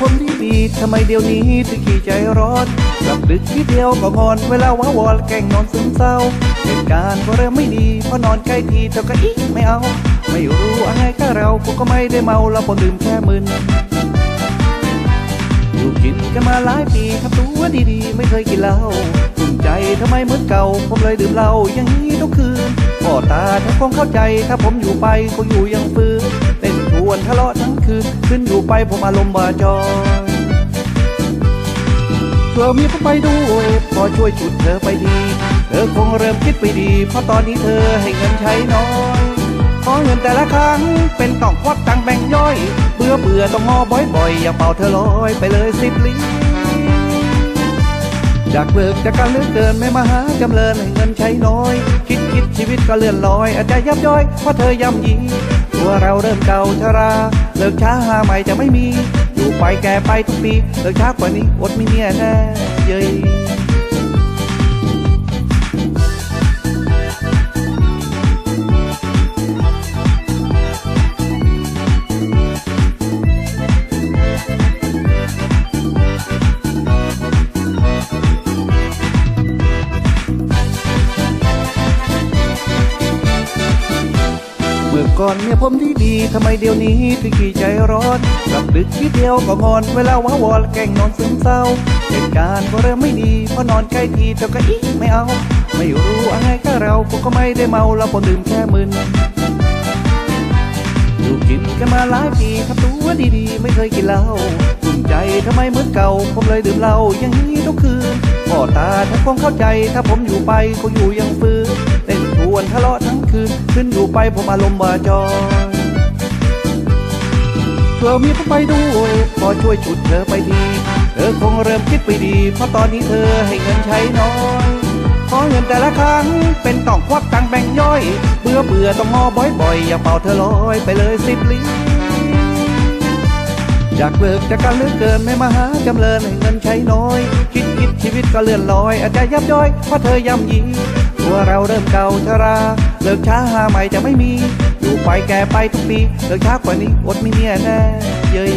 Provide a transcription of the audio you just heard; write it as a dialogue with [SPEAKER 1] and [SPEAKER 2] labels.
[SPEAKER 1] ผมดีดทำไมเดี๋ยวนี้ถึงขี้ใจร้อนกลับดึกทีเดียวก็งอนเวลาว้าวอนแกล้งนอนซึมเศร้าเหตุการณ์ก็เริ่มไม่ดีเพราะนอนใกล้ทีเท่ากับอีไม่เอา ไม่รู้อะไรก็เรากูก็ไม่ได้เมาเราพอดื่มแค่มึนอยู่กินกันมาหลายปีทำตัวดีๆ ไม่เคยกินเหล้าภูมิใจทำไมเหมือนเก่า ผมเลยดื่มเหล้าอย่างนี้ทุกคืนพ่อตาถ้าคงเข้าใจถ้าผมอยู่ไปคงอยู่อยังฟื้น วนทะเลาะทั้งคืนขึ้นอยู่ไปผมอารมณ์บาจอยช่วยมีผมไปด้วยพอช่วยจุดเธอไปดี เธอคงเริ่มคิดไปดี เพราะตอนนี้เธอให้เงินใช้น้อยขอเงินแต่ละครั้งเป็นต้องควักตังแบ่งย่อย เบื่อเบื่อต้องงอบ่อยๆ อย่าเป่าเธอลอยไปเลยสิบลี้อยากเลิกจากการเลือกเกินไม่มาหาจำเริญให้เงินใช้น้อย คิดคิดชีวิตก็เลื่อนลอย อาจจะยับย้อยเพราะเธอย่ำยี ตัวเราเริ่มเก่าชรา เลิกช้าหาใหม่จะไม่มี อยู่ไปแก่ไปทุกปี เลิกช้ากว่านี้อดไม่เนี่ยแน่เย้ มื่อก่อนเนี่ยผมที่ดีทำไมเดี๋ยวนี้ถึงขี้ใจร้อนกลับดึกทีเดียวก็งอนเวลาว้าวอนแกงนอนซึมเศร้าเหตุการณ์ก็เริ่มไม่ดีเพราะนอนใกล้ทีเท่ากับอีไม่เอา ไม่รู้อะไรก็เรากูก็ไม่ได้เมาเราพอดื่มแค่มึนอยู่กินกันมาหลายปีทำตัวดีๆ ไม่เคยกินเหล้าภูมิใจทำไมเหมือนเก่า ผมเลยดื่มเหล้าอย่างนี้ทุกคืนพ่อตาถ้าคงเข้าใจถ้าผมอยู่ไปคงอยู่ยังฟื้น วนทะเลาะทั้งคืน ขึ้นอยู่ไปผมอารมณ์บาจอยช่วยมีผมไปด้วยพอช่วยฉุดเธอไปทีเธอคงเริ่มคิดไปดี เพราะตอนนี้เธอให้เงินใช้น้อยขอเงินแต่ละครั้ง เป็นต้องควักตังแบ่งย่อย เบื่อเบื่อต้องงอบ่อยๆ อย่าเป่าเธอลอยไปเลยสิบลี้อยากเลิกจากการเลือกเกินไม่มาหาจำเริญให้เงินใช้น้อย คิดคิดชีวิตก็เลื่อนลอย อาจจะยับย้อยเพราะเธอย่ำยี ตัวเราเริ่มเก่าชรา เลิกช้าหาใหม่จะไม่มี อยู่ไปแก่ไปทุกปี เลิกช้ากว่านี้อดไม่เนี่ยแน่เย้ย